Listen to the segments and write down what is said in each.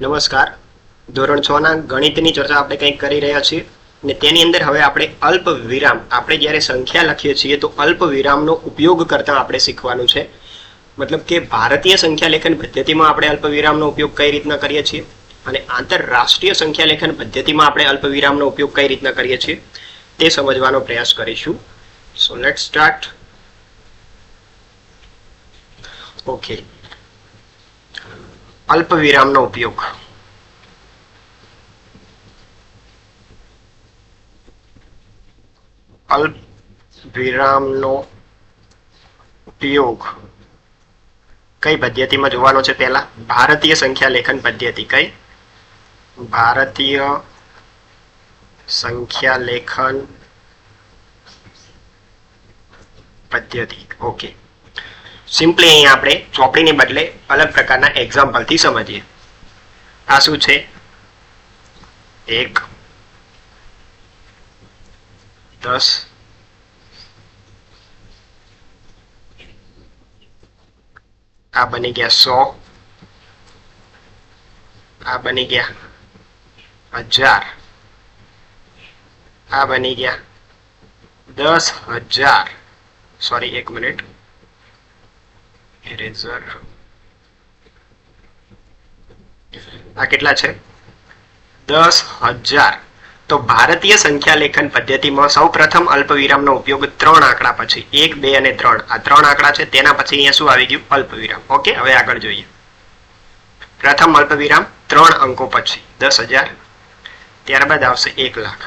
નમસ્કાર. ધોરણ છ ના ગણિતની ચર્ચા આપણે કંઈક કરી રહ્યા છીએ ને તેની અંદર હવે આપણે અલ્પ વિરામ. આપણે જ્યારે સંખ્યા લખીએ છીએ તો અલ્પ વિરામનો ઉપયોગ કરતા આપણે શીખવાનું છે. મતલબ કે ભારતીય સંખ્યા લેખન પદ્ધતિમાં આપણે અલ્પ વિરામનો ઉપયોગ કઈ રીતના કરીએ છીએ અને આંતરરાષ્ટ્રીય સંખ્યા લેખન પદ્ધતિમાં આપણે અલ્પ વિરામનો ઉપયોગ કઈ રીતના કરીએ છીએ તે સમજવાનો પ્રયાસ કરીશું. સો લેટ સ્ટાર્ટ ઓકે અલ્પ વિરામનો ઉપયોગ. અલ્પ વિરામનો ઉપયોગ કઈ પદ્ધતિમાં જોવાનો છે પહેલા? ભારતીય સંખ્યા લેખન પદ્ધતિ કઈ? ભારતીય સંખ્યા લેખન પદ્ધતિ. ઓકે. સિમ્પલી અહીં આપણે ચોપડીને બદલે અલગ પ્રકારના એક્ઝામ્પલથી સમજીએ. આ શું છે? એક, દસ, આ બની ગયા સો, આ બની ગયા હજાર, આ બની ગયા દસ હજાર. સોરી એક મિનિટ ઇરેઝર આ કેટલા છે? દસ હજાર. તો ભારતીય સંખ્યા લેખન પદ્ધતિમાં સૌ પ્રથમ અલ્પવિરામનો ઉપયોગ ત્રણ આંકડા પછી એક, બે અને ત્રણ. આ ત્રણ આંકડા છે, તેના પછી અહીંયા શું આવી ગયું? અલ્પવિરામ. ઓકે, હવે આગળ જોઈએ. પ્રથમ અલ્પ વિરામ ત્રણ અંકો પછી દસ હજાર. ત્યારબાદ આવશે એક લાખ.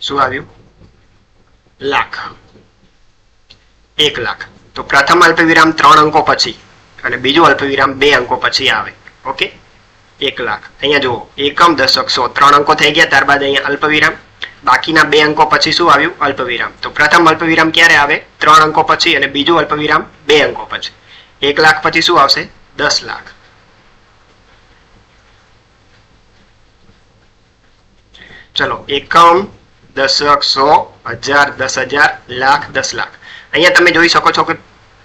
શું આવ્યું? લાખ. એક લાખ. તો પ્રથમ અલ્પવિરામ ત્રણ અંકો પછી અને બીજું અલ્પવિરામ બે અંકો પછી આવે. ઓકે? એક લાખ. અહીંયા જુઓ. એકમ દશક સો. ત્રણ અંકો થઈ ગયા. ત્યારબાદ અહીંયા અલ્પવિરામ. બાકીના બે અંકો પછી શું આવ્યું? અલ્પ વિરામ તો પ્રથમ અલ્પવિરામ ક્યારે આવે? ત્રણ અંકો પછી અને બીજું અલ્પવિરામ બે અંકો પછી. એક લાખ પછી શું આવશે? દસ લાખ. ચલો. એકમ દશક સો હજાર, દસ હજાર, લાખ, દસ લાખ. અહીંયા તમે જોઈ શકો છો કે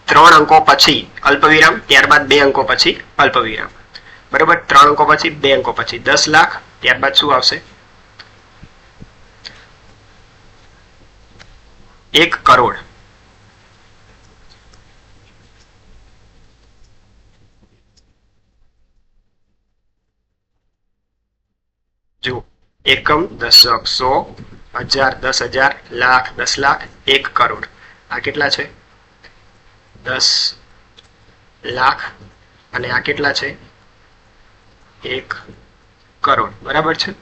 ત્રણ અંકો પછી અલ્પ વિરામ ત્યારબાદ બે અંકો પછી અલ્પવિરામ. બરોબર? ત્રણ અંકો પછી, બે અંકો પછી. દસ લાખ, ત્યારબાદ શું આવશે? એક કરોડ. જુઓ. એકમ દશક સો હજાર, દસ હજાર, લાખ, દસ લાખ, એક કરોડ. આ કેટલા છે? દસ લાખ અને આ કેટલા છે? એક કરોડ. બરાબર છે?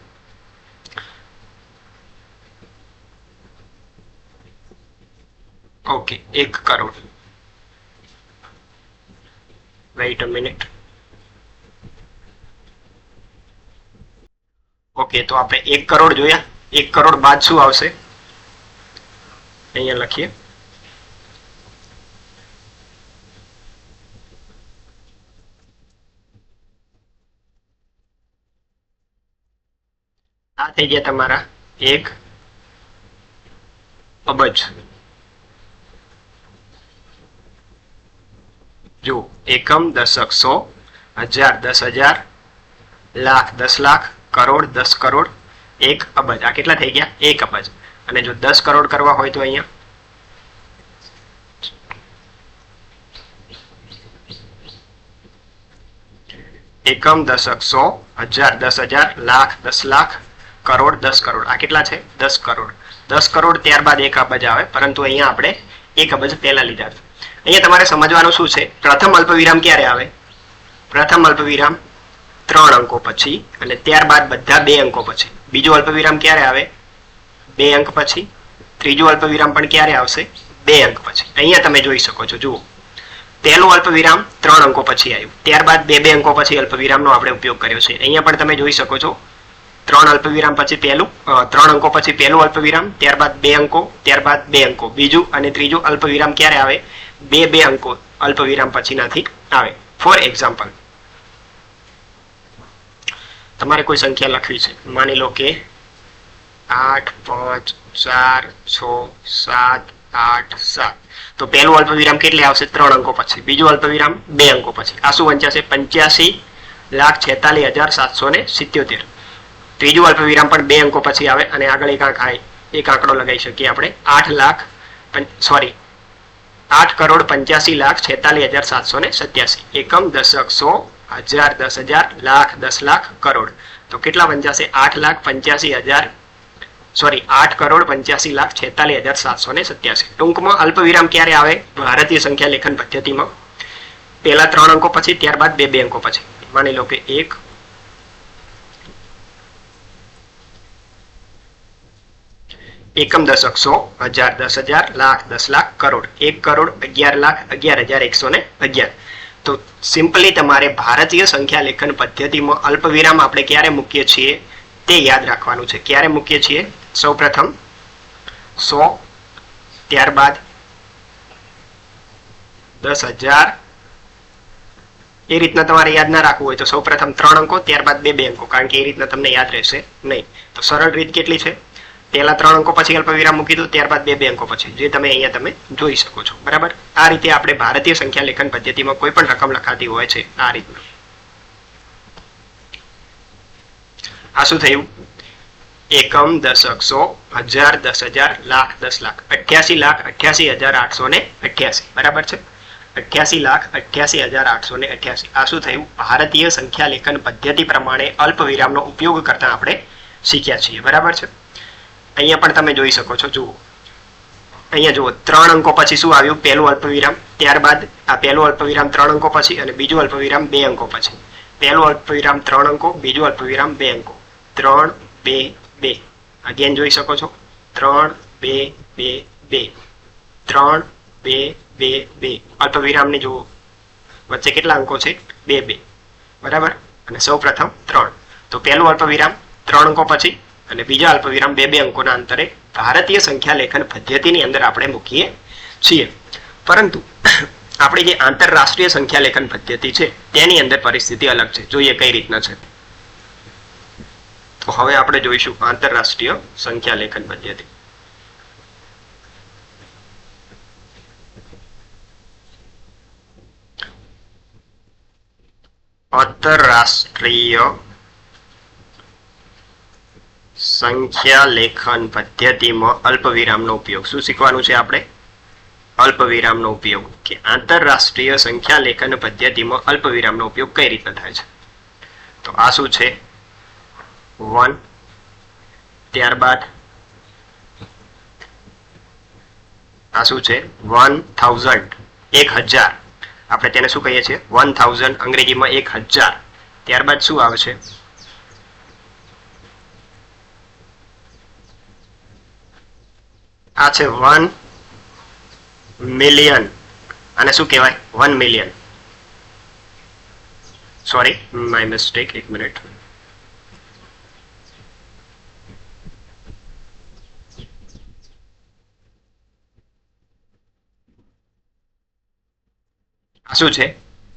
ઓકે, એક crore. Wait a minute okay, તો આપણે એક કરોડ જોયા. એક કરોડ બાદ શું આવશે? અહીંયા લખીએ. આ થઈ ગયા તમારા એક અબજ. જો એકમ દશક સો, હજાર દસ હજાર, લાખ દસ લાખ, કરોડ દસ કરોડ એક અબજ. આ કેટલા થઈ ગયા? એક અબજ. અને જો દસ કરોડ કરવા હોય તો અહીંયા? એકમ દશક સો હજાર, દસ હજાર, લાખ, દસ લાખ કરોડ, દસ કરોડ. આ કેટલા છે? દસ કરોડ. દસ કરોડ ત્યારબાદ એક અબજ આવે, પરંતુ અહીંયા આપણે એક અબજ પહેલા લીધા અહીંયા તમારે સમજવાનું શું છે? પ્રથમ અલ્પવિરામ ક્યારે આવે? પ્રથમ અલ્પવિરામ ત્રણ અંકો પછી અને ત્યારબાદ બધા બે અંકો પછી. બીજો અલ્પવિરામ ક્યારે આવે? બે અંક પછી. ત્રીજો અલ્પવિરામ પણ ક્યારે આવશે? બે અંક પછી. અહીંયા તમે જોઈ શકો છો, જુઓ. પહેલું અલ્પ વિરામ ત્રણ અંકો પછી આવ્યું. ત્યારબાદ બે બે અંકો પછી અલ્પ વિરામનો આપણે ઉપયોગ કર્યો છે. અહીંયા પણ તમે જોઈ શકો છો. ત્રણ અલ્પવિરામ પછી પહેલું ત્રણ અંકો પછી પહેલું અલ્પ વિરામ ત્યારબાદ બે અંકો, ત્યારબાદ બે અંકો. બીજું અને ત્રીજું અલ્પવિરામ ક્યારે આવે? બે બે અંકો અલ્પવિરામ પછીનાથી આવે. ફોર એક્ઝામ્પલ તમારે કોઈ સંખ્યા લખવી છે? માની લો કે આઠ, પાંચ, ચાર, છ, સાત, આઠ, સાત. તો પહેલું અલ્પવિરામ કેટલે આવશે? ત્રણ અંકો પછી. બીજું અલ્પવિરામ બે અંકો પછી. આ શું વંચાશે પંચ્યાસી લાખ છેતાલીસ હજાર સાતસો ને સિત્યોતેર. ત્રીજું અલ્પ વિરામ પણ બે અંકો પછી આવે અને આગળ એક આંક એક આંકડો લગાવી શકીએ આપણે. આઠ લાખ સોરી આઠ કરોડ પંચ્યાસી લાખ છેતાલીસ હજાર સાતસો ને સત્યાસી. એકમ દશક સો હજાર, દસ હજાર, લાખ, દસ લાખ કરોડ. તો કેટલા પંચ્યાસી આઠ લાખ, પંચ્યાસી હજાર સોરી આઠ કરોડ, પંચ્યાસી લાખ, છેતાલીસ હજાર, સાતસો ને સત્યાસી. ટૂંકમાં અલ્પ વિરામ ક્યારે આવે? ભારતીય સંખ્યા લેખન પદ્ધતિમાં. પહેલા ત્રણ અંકો પછી, ત્યારબાદ બે બે અંકો પછી. માની લો કે એક, એકમ દશક સો, હજાર, દસ હજાર, લાખ, દસ લાખ કરોડ. એક કરોડ, અગિયાર લાખ, અગિયાર હજાર, એકસો ને અગિયાર. તો સિમ્પલી તમારે ભારતીય સંખ્યા લેખન પદ્ધતિમાં અલ્પવિરામ આપણે ક્યારે મૂકીએ છીએ તે યાદ રાખવાનું છે. ક્યારે મૂકીએ છીએ? સૌ પ્રથમ સો, ત્યારબાદ દસ હજાર. એ રીતના તમારે યાદ ના રાખવું હોય તો સૌ પ્રથમ ત્રણ અંકો, ત્યારબાદ બે બે અંકો, કારણ કે એ રીતના તમને યાદ રહેશે નહીં. તો સરળ રીત કેટલી છે? પહેલા ત્રણ અંકો પછી અલ્પવિરામ મૂકી દો, ત્યારબાદ બે બે અંકો પછી. જે તમે અહીંયા તમે જોઈ શકો છો. બરાબર? આ રીતે આપણે ભારતીય સંખ્યા લેખન પદ્ધતિમાં કોઈ પણ રકમ લખાતી હોય છે આ રીતનું. આ શું થયું? એકમ દશક સો હજાર દસ હજાર લાખ દસ લાખ. અઠ્યાસી લાખ અઠ્યાસી હજાર આઠસો ને અઠ્યાસી. બરાબર છે? અઠ્યાસી લાખ અઠ્યાસી હજાર આઠસો ને અઠ્યાસી. આ શું થયું? ભારતીય સંખ્યા લેખન પદ્ધતિ પ્રમાણે અલ્પ વિરામનો ઉપયોગ કરતા આપણે શીખ્યા છીએ. બરાબર છે? અહીંયા પણ તમે જોઈ શકો છો, જુઓ. અહીંયા જુઓ, ત્રણ અંકો પછી શું આવ્યું? પહેલું અલ્પવિરામ, ત્યારબાદ આ પહેલું અલ્પવિરામ ત્રણ અંકો પછી અને બીજું અલ્પવિરામ બે અંકો પછી. પહેલું અલ્પવિરામ ત્રણ અંકો, બીજું અલ્પવિરામ બે અંકો. ત્રણ, બે બે. અગેન જોઈ શકો છો. ત્રણ, બે બે બે. ત્રણ, બે બે બે. અલ્પવિરામને જુઓ. વચ્ચે કેટલા અંકો છે? બે બે. બરાબર? અને સૌ પ્રથમ ત્રણ. તો પહેલું અલ્પવિરામ ત્રણ અંકો પછી અને બીજા અલ્પવિરામ બે બે અંકોના અંતરે ભારતીય સંખ્યા લેખન પદ્ધતિની અંદર આપણે મૂકીએ છીએ. પરંતુ આપણી જે આંતરરાષ્ટ્રીય સંખ્યા લેખન પદ્ધતિ છે, તેની અંદર પરિસ્થિતિ અલગ છે. જોઈએ કઈ રીતના છે. તો હવે આપણે જોઈશું આંતરરાષ્ટ્રીય સંખ્યા લેખન પદ્ધતિ. આંતરરાષ્ટ્રીય સંખ્યા લેખન પદ્ધતિમાં અલ્પવિરામનો ઉપયોગ. શું શીખવાનું છે આપણે? અલ્પવિરામનો ઉપયોગ. કે આંતરરાષ્ટ્રીય સંખ્યા લેખન પદ્ધતિમાં અલ્પવિરામનો ઉપયોગ કઈ રીતે થાય છે? તો આ શું છે? વન. ત્યારબાદ આ શું છે? One thousand. એક હજાર. આપણે તેને શું કહીએ છીએ? One thousand. અંગ્રેજીમાં એક હજાર. ત્યારબાદ શું આવશે આ છે વન મિલિયન અને શું કહેવાય? One million sorry my mistake એક મિનિટ શું છે?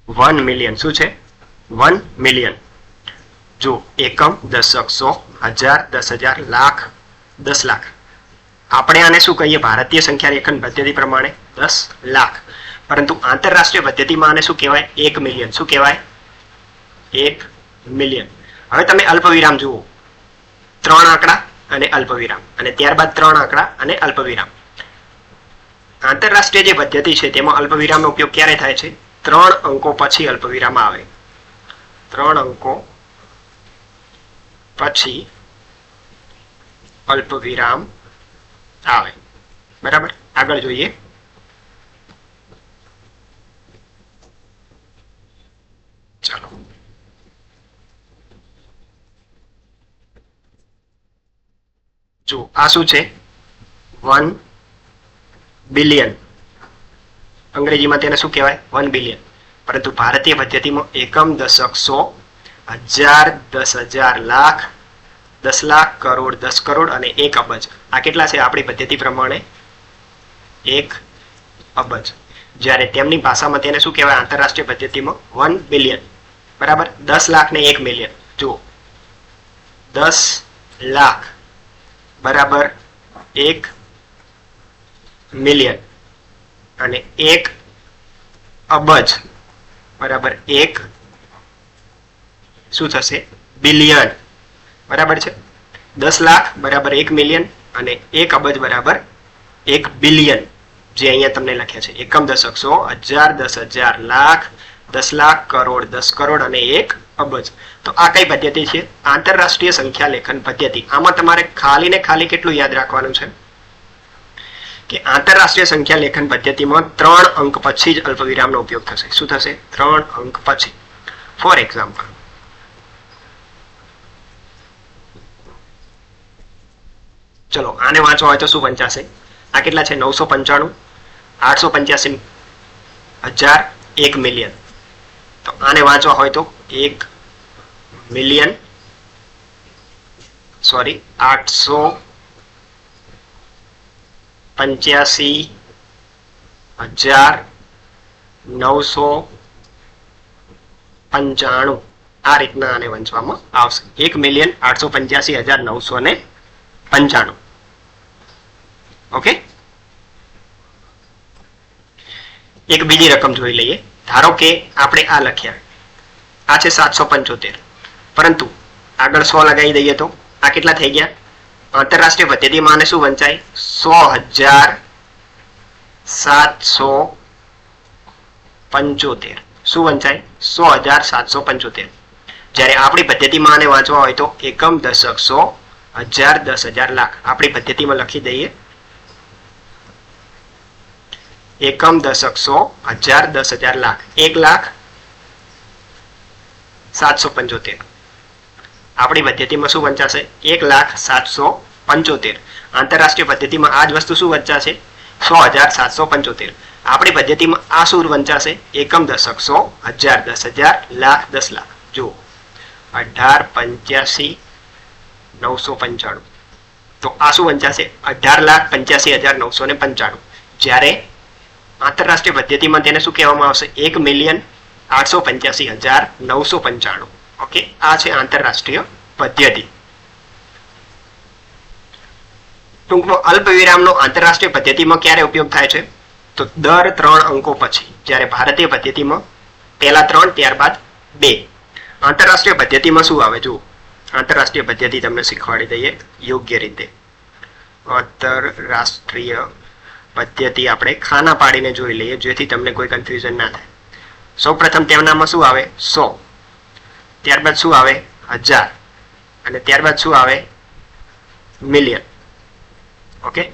વન મિલિયન શું છે? વન મિલિયન જો એકમ દશક સો હજાર દસ હજાર લાખ દસ લાખ. આપણે આને શું કહીએ? ભારતીય સંખ્યા રેખન પદ્ધતિ પ્રમાણે દસ લાખ. પરંતુ આંતરરાષ્ટ્રીય પદ્ધતિમાં આને શું કહેવાય? એક મિલિયન શું કહેવાય? એક મિલિયન હવે તમે અલ્પવિરામ જુઓ. ત્રણ આંકડા અને અલ્પવિરામ. અને ત્યારબાદ ત્રણ આંકડા અને અલ્પવિરામ. આંતરરાષ્ટ્રીય જે પદ્ધતિ છે, તેમાં અલ્પવિરામનો ઉપયોગ ક્યારે થાય છે? ત્રણ અંકો પછી અલ્પવિરામ આવે. ત્રણ અંકો પછી અલ્પવિરામ આવે બરાબર? આગળ જોઈએ. ચાલો. જો, આ શું છે? વન બિલિયન અંગ્રેજીમાં તેને શું કહેવાય? વન બિલિયન પરંતુ ભારતીય પદ્ધતિમાં એકમ દશક સો હજાર દસ હજાર લાખ દસ લાખ કરોડ, દસ કરોડ અને એક અબજ. આ કેટલા છે આપણી પદ્ધતિ પ્રમાણે? એક અબજ. જ્યારે તેમની ભાષામાં તેને શું કહેવાય? આંતરરાષ્ટ્રીય પદ્ધતિમાં વન બિલિયન બરાબર? દસ લાખ ને એક મિલિયન જુઓ. દસ લાખ. બરાબર? એક મિલિયન અને એક અબજ. બરાબર? એક શું થશે? બિલિયન બરાબર છે? દસ લાખ બરાબર એક મિલિયન અને એક અબજ બરાબર એક બિલિયન જે અહીંયા તમને લખ્યા છે. એકમ દશક સો, હજાર દસ હજાર લાખ, દસ લાખ કરોડ, દસ કરોડ અને એક અબજ. તો આ કઈ પદ્ધતિ છે? આંતરરાષ્ટ્રીય સંખ્યા લેખન પદ્ધતિ. આમાં તમારે ખાલી ને ખાલી કેટલું યાદ રાખવાનું છે? કે આંતરરાષ્ટ્રીય સંખ્યા લેખન પદ્ધતિમાં ત્રણ અંક પછી જ અલ્પવિરામનો ઉપયોગ થશે. શું થશે? ત્રણ અંક પછી. ફોર એક્ઝામ્પલ ચલો, આને વાંચવા હોય તો શું વંચાશે આ કેટલા છે? નવસો પંચાણું. આઠસો પંચ્યાસી હજાર એક મિલિયન તો આને વાંચવા હોય તો એક મિલિયન સોરી આઠસો પંચ્યાસી હજાર નવસો પંચાણું. આ રીતના આને વંચવામાં આવશે. એક મિલિયન આઠસો પંચ્યાસી હજાર નવસો ને પંચાણું. ઓકે? એક બીજી રકમ જોઈ લઈએ. ધારો કે આપણે આ લખ્યા. આ છે સાતસો પંચોતેર. પરંતુ આગળ સો લગાવી દઈએ તો? આ કેટલા થઈ ગયા? આંતરરાષ્ટ્રીય પદ્ધતિમાં માને શું વંચાય? સો હજાર સાતસો પંચોતેર. શું વંચાય? સો હજાર સાતસો પંચોતેર. જ્યારે આપણી પદ્ધતિમાં આને વાંચવા હોય તો એકમ દશક સો હજાર દસ હજાર લાખ. આપણી પદ્ધતિમાં લખી દઈએ એકમ દશક સો હજાર દસ હજાર લાખ. એક લાખ સાતસો પંચોતેર. આપણી પદ્ધતિમાં શું વંચાશે? એક લાખ સાતસો પંચોતેર. આંતરરાષ્ટ્રીય પદ્ધતિમાં આ જ વસ્તુ શું વંચાશે? સો હજાર સાતસો પંચોતેર. આપણી પદ્ધતિમાં આ શું વંચાશે? એકમ દશક સો હજાર દસ હજાર લાખ દસ લાખ. જુઓ. અઢાર પંચ્યાસી નવસો પંચાણું. તો આ શું વંચાશે? અઢાર લાખ પંચ્યાસી હજાર નવસો ને પંચાણું. જ્યારે આંતરરાષ્ટ્રીય પદ્ધતિમાં તેને શું કહેવામાં આવશે? એક મિલિયન આઠસો ઓકે, આ છે આંતરરાષ્ટ્રીય પદ્ધતિ ટૂંકમાં અલ્પ વિરામનો આંતરરાષ્ટ્રીય પદ્ધતિમાં ક્યારે ઉપયોગ થાય છે? તો દર ત્રણ અંકો પછી, જ્યારે ભારતીય પદ્ધતિમાં પહેલા ત્રણ, ત્યારબાદ બે. આંતરરાષ્ટ્રીય પદ્ધતિમાં શું આવે? જુઓ, આંતરરાષ્ટ્રીય પદ્ધતિ તમને શીખવાડી દઈએ યોગ્ય રીતે. આંતરરાષ્ટ્રીય પદ્ધતિ આપણે ખાના પાડીને જોઈ લઈએ, જેથી તમને કોઈ કન્ફ્યુઝન ના થાય. સૌ પ્રથમ તેમનામાં શું આવે? સો. ત્યારબાદ શું આવે? હજાર. અને ત્યારબાદ શું આવે? Million okay?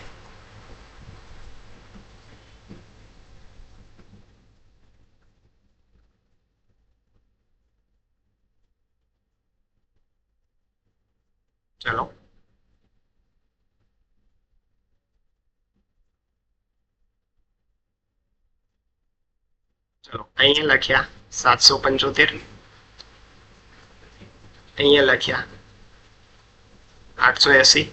ચલો. ચલો અહીંયા લખ્યા સાતસો પંચોતેર. અહીંયા લખ્યા આઠસો એસી.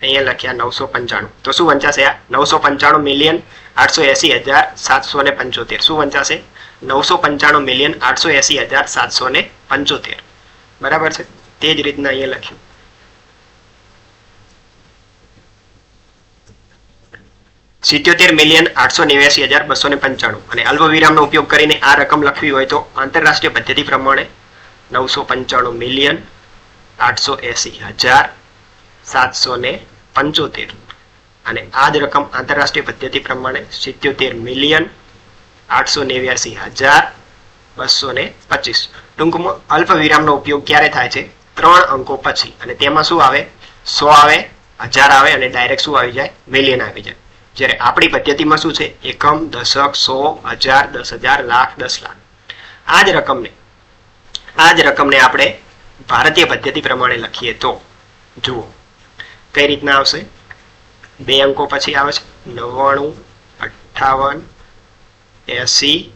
અહીંયા લખ્યા નવસો પંચાણું. તો શું વંચાશે આ? નવસો પંચાણું મિલિયન આઠસો એસી હજાર સાતસો ને પંચોતેર. શું વંચાશે? નવસો પંચાણું મિલિયન આઠસો એસી હજાર સાતસો ને પંચોતેર. બરાબર છે? તે જ રીતના અહીંયા લખ્યું. સિત્યોતેર મિલિયન આઠસો નેવ્યાસી હજાર બસો ને પંચાણું. અને અલ્પવિરામનો ઉપયોગ કરીને આ રકમ લખવી હોય તો આંતરરાષ્ટ્રીય પદ્ધતિ પ્રમાણે નવસો પંચાણું મિલિયન આઠસો એસી હજાર સાતસો ને પંચોતેર. અને આ જ રકમ આંતરરાષ્ટ્રીય પદ્ધતિ પ્રમાણે સિત્યોતેર મિલિયન આઠસો નેવ્યાસી હજાર બસો ને પચીસ. ટૂંકમાં અલ્પવિરામનો ઉપયોગ ક્યારે થાય છે? ત્રણ અંકો પછી. અને તેમાં શું આવે? સો આવે, હજાર આવે અને ડાયરેક્ટ શું આવી જાય? મિલિયન આવી જાય. જ્યારે આપણી પદ્ધતિમાં શું છે? એકમ, દશક, સો, હજાર, દસ હજાર, લાખ, દસ લાખ. આ જ રકમને, આ જ રકમને આપણે ભારતીય પદ્ધતિ પ્રમાણે લખીએ તો, જુઓ, કઈ રીતના આવશે? બે અંકો પછી આવે છે. નવ્વાણું, અઠ્ઠાવન, એસી,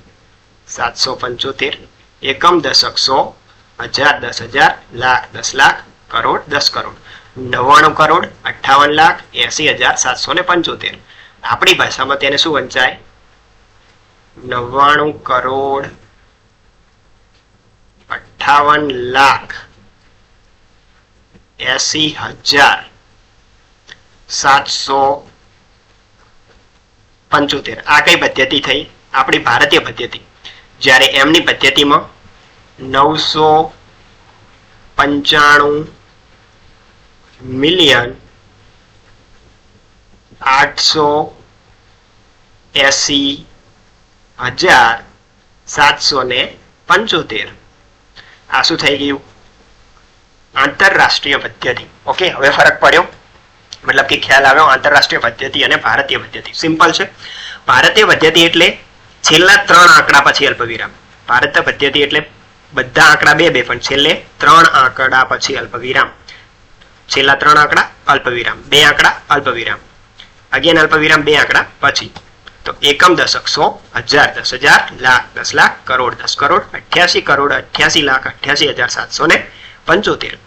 સાતસો પંચોતેર. એકમ, દશક, સો, હજાર, દસ હજાર, લાખ, દસ લાખ, કરોડ, દસ કરોડ. નવ્વાણું કરોડ, અઠ્ઠાવન લાખ, એસી હજાર, સાતસો ને પંચોતેર. આપણી ભાષામાં તેને શું વંચાય? નવ્વાણું કરોડ અઠાવન લાખ એસી હજાર સાતસો પંચોતેર. આ કઈ પદ્ધતિ થઈ? આપણી ભારતીય પદ્ધતિ. જ્યારે એમની પદ્ધતિમાં નવસો પંચાણું મિલિયન આઠસો એસી હજાર સાતસો ને પંચોતેર. આ શું થઈ ગયું? આંતરરાષ્ટ્રીય પદ્ધતિ. ઓકે, હવે ફરક પડ્યો. મતલબ કે ખ્યાલ આવ્યો, આંતરરાષ્ટ્રીય પદ્ધતિ અને ભારતીય પદ્ધતિ. સિમ્પલ છે. ભારતીય પદ્ધતિ એટલે છેલ્લા ત્રણ આંકડા પછી અલ્પવિરામ. ભારતીય પદ્ધતિ એટલે બધા આંકડા બે બે, પણ છેલ્લે ત્રણ આંકડા પછી અલ્પવિરામ. છેલ્લા ત્રણ આંકડા અલ્પવિરામ. બે આંકડા અલ્પવિરામ. અગેન અલ્પવિરામ બે આંકડા પછી. તો એકમ દશક સો હજાર દસ હજાર લાખ દસ લાખ કરોડ દસ કરોડ અઠ્યાસી કરોડ અઠ્યાસી લાખ અઠ્યાસી હજાર સાતસો ને પંચોતેર.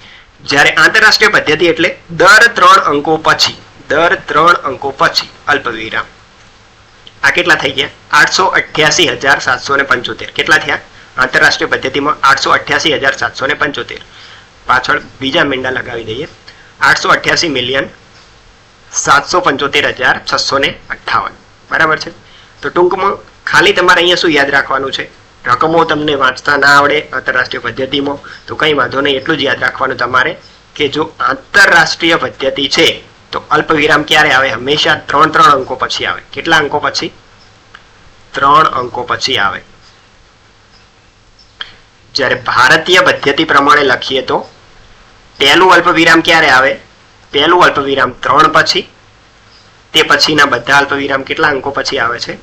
જ્યારે આંતરરાષ્ટ્રીય પદ્ધતિ એટલે દર ત્રણ અંકો પછી, દર ત્રણ અંકો પછી અલ્પવિરામ. આ કેટલા થઈ ગયા? આઠસો અઠ્યાસી હજાર સાતસો ને પંચોતેર. કેટલા થયા? આંતરરાષ્ટ્રીય પદ્ધતિમાં આઠસો અઠ્યાસી હજાર સાતસો ને પંચોતેર. પાછળ બીજા મીંડા લગાવી દઈએ. આઠસો અઠ્યાસી મિલિયન સાતસો પંચોતેર હજાર છસો ને અઠ્ઠાવન. બરાબર છે? તો ટૂંકમાં ખાલી તમારે અહીંયા શું યાદ રાખવાનું છે? રકમો તમને વાંચતા ના આવડે, આંતરરાષ્ટ્રીય પદ્ધતિમાં, તો કંઈ વાંધો નહીં, એટલું જ યાદ રાખવાનું તમારે કે જો આંતરરાષ્ટ્રીય પદ્ધતિ છે, તો અલ્પ વિરામ ક્યારે આવે? હંમેશા ત્રણ ત્રણ અંકો પછી આવે. કેટલા અંકો પછી? ત્રણ અંકો પછી આવે. જ્યારે ભારતીય પદ્ધતિ પ્રમાણે લખીએ તો પહેલું અલ્પ વિરામ ક્યારે આવે? પહેલું અલ્પ વિરામ ત્રણ પછી, તે પછીના બધા અલ્પ વિરામ કેટલા અંકો પછી આવે છે?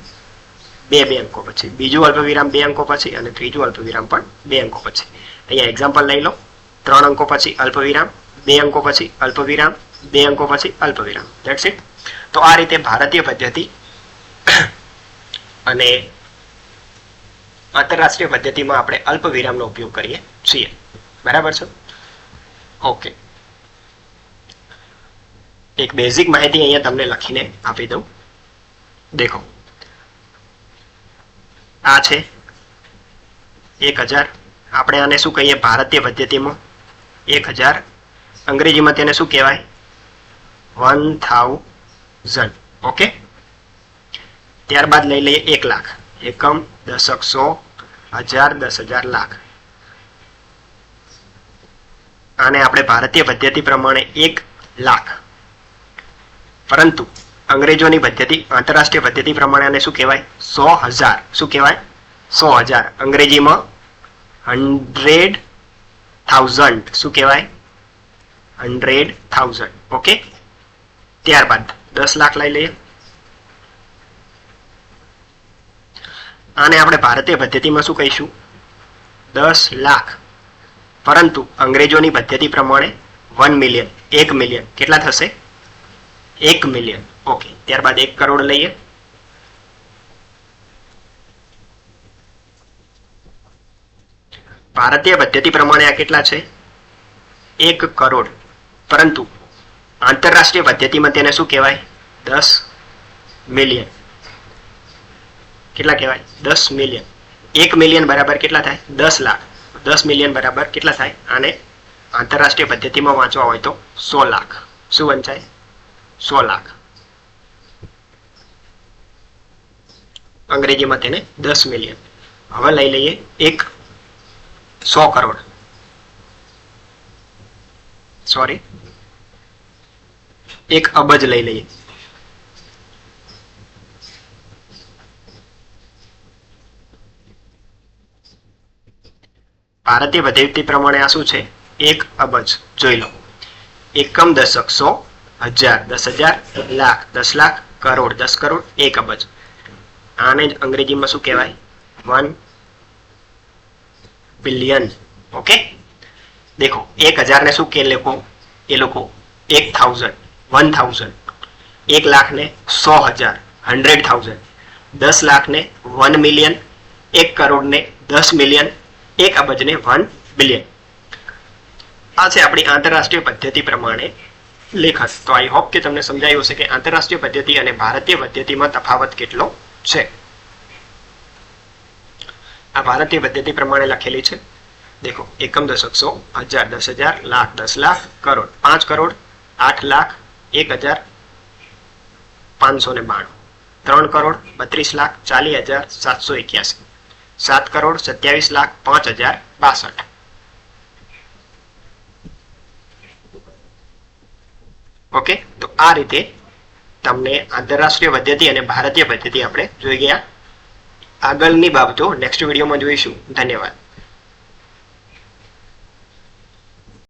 બે બે અંકો પછી. બીજું અલ્પ વિરામ બે અંકો પછી અને ત્રીજું અલ્પવિરામ પણ બે અંકો પછી. અહીંયા એક્ઝામ્પલ લઈ લો. ત્રણ અંકો પછી અલ્પવિરામ, બે અંકો પછી અલ્પ વિરામ બે અંકો પછી અલ્પ વિરામ દેટ્સ ઇટ તો આ રીતે ભારતીય પદ્ધતિ અને આંતરરાષ્ટ્રીય પદ્ધતિમાં આપણે અલ્પ વિરામનો ઉપયોગ કરીએ છીએ. બરાબર છે? ઓકે એક બેઝિક માહિતી અહીંયા તમને લખીને આપી દઉં. દેખો. આ છે એક હજાર. આપણે આને શું કહીએ? ભારતીય પદ્ધતિમાં એક હજાર. અંગ્રેજીમાં તેને શું કહેવાય? વન થાઉઝન્ડ ઓકે ત્યારબાદ લઈ લઈએ એક લાખ. એકમ, દશક, સો, હજાર, દસ હજાર લાખ. આને આપણે ભારતીય પદ્ધતિ પ્રમાણે એક લાખ. પરંતુ અંગ્રેજોની પદ્ધતિ, આંતરરાષ્ટ્રીય પદ્ધતિ પ્રમાણે આને શું કહેવાય? સો હજાર. શું કહેવાય? સો હજાર. અંગ્રેજીમાં હંડ્રેડ થાઉઝન્ડ. શું કહેવાય? Hundred thousand. ઓકે? ત્યારબાદ દસ લાખ લઈ લઈએ. આને આપણે ભારતીય પદ્ધતિમાં શું કહીશું? દસ લાખ. પરંતુ અંગ્રેજોની પદ્ધતિ પ્રમાણે વન મિલિયન. એક મિલિયન. કેટલા થશે? એક મિલિયન ઓકે ત્યારબાદ એક કરોડ લઈએ. ભારતીય પદ્ધતિ પ્રમાણે આ કેટલા છે? એક કરોડ. પરંતુ આંતરરાષ્ટ્રીય પદ્ધતિમાં તેને શું કહેવાય? દસ મિલિયન કેટલા કહેવાય? દસ મિલિયન એક મિલિયન બરાબર કેટલા થાય? દસ લાખ. દસ મિલિયન બરાબર કેટલા થાય? આને આંતરરાષ્ટ્રીય પદ્ધતિમાં વાંચવા હોય તો સો લાખ. શું વંચાય? સો લાખ અંગ્રેજીમાં તેને દસ મિલિયન હવે લઈ લઈએ એક સો કરોડ. સોરી એક અબજ લઈ લઈએ. ભારતીય વધેતી પ્રમાણે આ શું છે? એક અબજ. જોઈ લો. એકમ દશક સો હજાર, દસ હજાર લાખ, દસ લાખ, કરોડ, દસ કરોડ, એક અબજ. આને જ અંગ્રેજીમાં શું કહેવાય? વન બિલિયન ઓકે દેખો, એક હજારને શું કે લોકો એ લોકો એક થાઉઝન્ડ વન થાઉઝન્ડ એક લાખને સો હજાર હંડ્રેડ થાઉઝન્ડ દસ લાખને વન મિલિયન એક કરોડને દસ મિલિયન એક અબજને વન બિલિયન આ છે આપણી આંતરરાષ્ટ્રીય પદ્ધતિ પ્રમાણે લેખન. તો આઈ હોપ કે તમને સમજાયું હશે કે આંતરરાષ્ટ્રીય પદ્ધતિ અને ભારતીય પદ્ધતિમાં તફાવત કેટલો છે. આ ભારતીય પદ્ધતિ પ્રમાણે લખેલી છે. દેખો, એકમ દશક સો, હજાર દસ હજાર, લાખ દસ લાખ, કરોડ પાંચ કરોડ, આઠ લાખ, એક હજાર પાંચસો ને બાણું. ત્રણ કરોડ બત્રીસ લાખ ચાલીસ હજાર સાતસો એક્યાસી. સાત કરોડ સત્યાવીસ લાખ પાંચ હજાર બાસઠ. ઓકે? તો આ રીતે તમને આંતરરાષ્ટ્રીય પદ્ધતિ અને ભારતીય પદ્ધતિ આપણે જોઈ ગયા. આગળની બાબતો નેક્સ્ટ વિડીયોમાં જોઈશું. ધન્યવાદ.